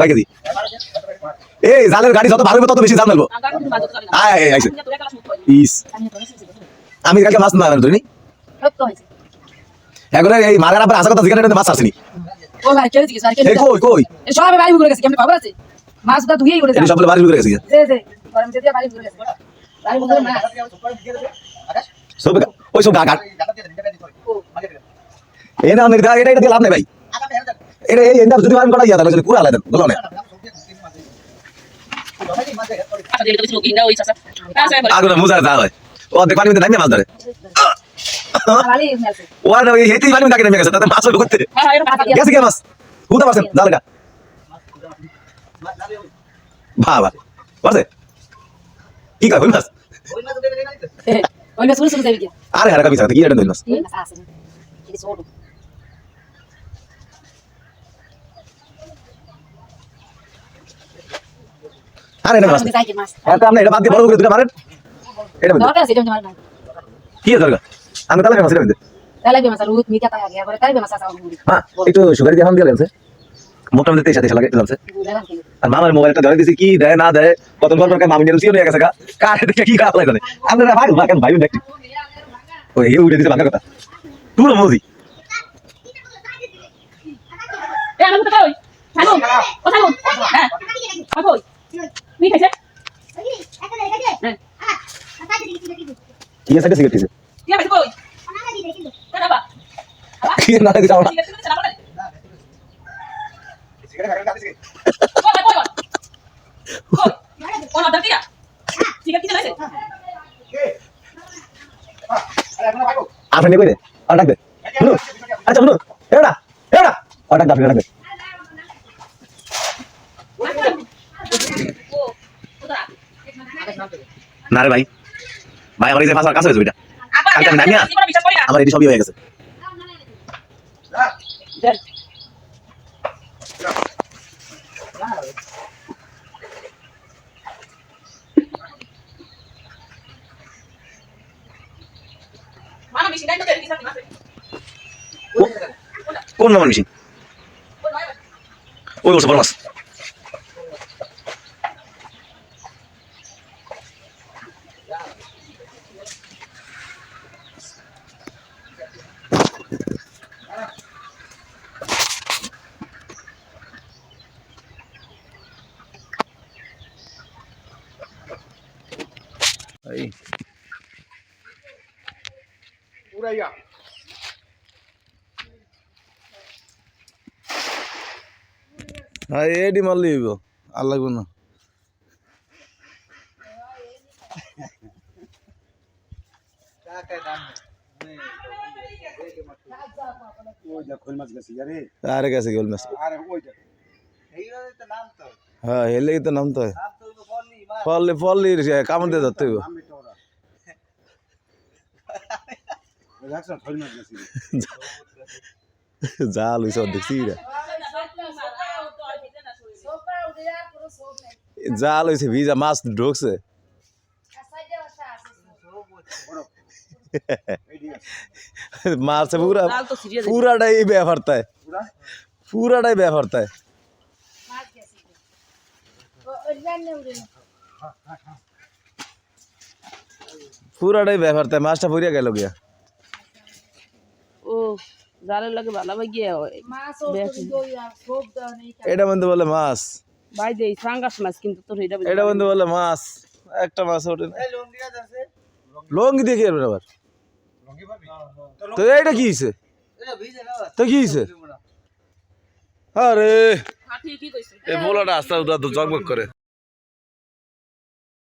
কয় কেজি এই, জালের গাড়ি যত ভালো তত বেশি জাল মেলবো আমি কালকে মাছ না ধরিনি এখন এই মারার আবার আশা কথা জিজ্ঞাসা মাছ আসেনি। কই সবাই মাছটা লাভ নাই ভাই। এটা এই এন্ডার যদি আমি করা ইয়া তাহলে পুরো আলাদা বলো না? আগুন মুজার যা হয়। ও দেখ পানি মধ্যে নামিয়ে মাছ ধরে। বাড়ি মেলছে ও ওই হেতেই পানি মধ্যে নামিয়ে গেছে তাতে মাছ ঢুকতে গেছে কে মাছ? বুঝতে পারছেন? জালগা বাবা পারছে? কি কয় হইল মাছ? আরে হারা কাবি সাথে কি এটা হইল মাছ এই মাছ আছে কি ছোট আরে এটা মাছ এটা আপনি এটা বাদ দিয়ে বড় করে দুটো মারেন এটা দরকার আছে এটা মার না কি দরকার? আমি তাহলে মাছ এটা মধ্যে তাহলে বে মাছ রুট মিটা তাই আগে করে তাই মাছ আছে হ্যাঁ একটু সুগার দিয়ে এখন দিয়ে লাগছে মুখটা মধ্যে তেইশ লাগে লাগছে। আর মামার মোবাইলটা ধরে দিছি কি দেয় না দেয় কত গল্প করে মামি নিয়ে নিয়ে গেছে গা। কার দেখে কি খারাপ লাগে আমরা ভাই ভাই কেন ভাই দেখি ওই এই উড়ে দিতে ভাঙা কথা। পুরো মোদি এ আমি কোথায় কই ছাগল কোথায় কই হ্যাঁ। আছে কই? ঠিক আছে কই কই কই? অর্ডার ঠিক আছে আপনি নিয়ে কইরে আর ডাক দে। আচ্ছা শুনো। এড়া এড়া আর ডাক দে ডাক দে ও কোথায় না রে ভাই। ভাই আমার এই যে ফাঁসার কাছে হয়েছে কালকে আমি না। আমার এটি সবই হয়ে গেছে। কোন মামার মেশিন ওই বলছে বড় মাছ। এই পুরাইয়া হ্যাঁ এডি মারলি হইব আর লাগবে না কাকে দাম মাছ গেছে আরে আরে কাছে গোল মাছ হ্যাঁ হেলে তো নামতে হয় ফললে ফললি কামড় দিয়ে ধরতে হইব আমি তো ওরা দেখছ খোল মাছ গেছে জাল হইছে দেখছি রে জাল হইছে ভিজা মাছ ঢুকছে মারছে পুরা পুরাটাই ব্যাপারটায় পুরা পুরাটাই ব্যাপারটায় পুরাটাই ব্যাপারটায় মাছটা পড়িয়া গেল গিয়া ও জালের লাগে ভালো গিয়ে এটা বন্ধু বলে মাছ। ভাই দেই সাঙ্গাস মাছ কিন্তু তোর এটা এটা বন্ধু বলে মাছ। একটা মাছ ওঠে লঙ্গি দিয়ে কি আবার? তো এইটা কি হয়েছে তো কি হয়েছে আরে। এই বোলাটা আস্তে আস্তে জগমগ করে।